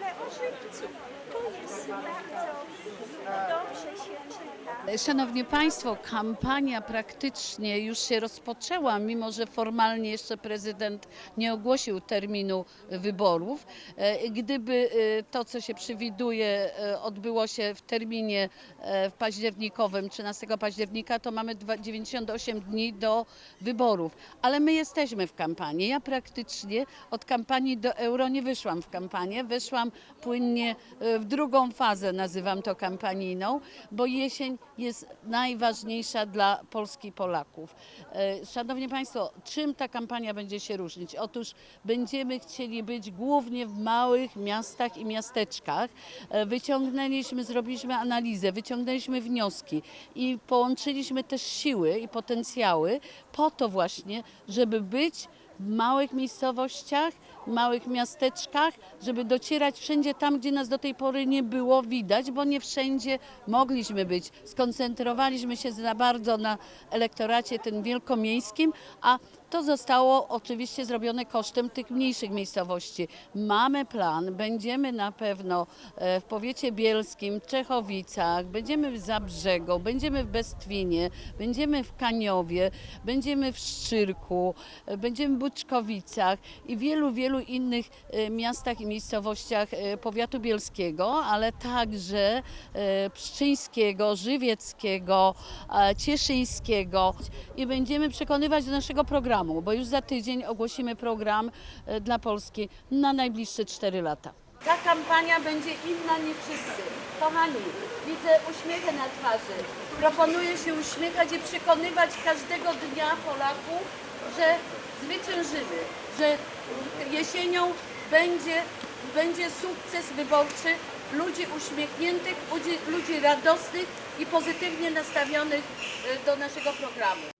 mais ensuite, tout Szanowni Państwo, kampania praktycznie już się rozpoczęła, mimo że formalnie jeszcze prezydent nie ogłosił terminu wyborów. E, Gdyby e, to, co się przewiduje, e, odbyło się w terminie październikowym, 13 października, to mamy dwa- 98 dni do wyborów. Ale my jesteśmy w kampanii. Ja praktycznie od kampanii do euro nie wyszłam w kampanię. Wyszłam płynnie w drugą fazę, nazywam to kampanijną, bo jesień jest najważniejsza dla Polski i Polaków. E, Szanowni Państwo, czym ta kampania będzie się różnić? Otóż będziemy chcieli być głównie w małych miastach i miasteczkach. E, Wyciągnęliśmy, zrobiliśmy analizę, wyciągnęliśmy wnioski i połączyliśmy też siły i potencjały po to właśnie, żeby być w małych miejscowościach, małych miasteczkach, żeby docierać wszędzie tam, gdzie nas do tej pory nie było widać, bo nie wszędzie mogliśmy być. Skoncentrowaliśmy się za bardzo na elektoracie tym wielkomiejskim, a to zostało oczywiście zrobione kosztem tych mniejszych miejscowości. Mamy plan, będziemy na pewno e, w powiecie bielskim, Czechowicach, będziemy w Zabrzegu, będziemy w Bestwinie, będziemy w Kaniowie, będziemy w Szczyrku, e, będziemy w Buczkowicach i wielu, wielu innych e, miastach i miejscowościach powiatu bielskiego, ale także Pszczyńskiego, Żywieckiego, Cieszyńskiego i będziemy przekonywać do naszego programu, bo już za tydzień ogłosimy program e, dla Polski na najbliższe 4 lata. Ta kampania będzie inna niż wszyscy. Kochani, widzę uśmiechy na twarzy. Proponuję się uśmiechać i przekonywać każdego dnia Polaków, że zwyciężymy, że jesienią będzie, będzie sukces wyborczy ludzi uśmiechniętych, ludzi, ludzi radosnych i pozytywnie nastawionych e, do naszego programu.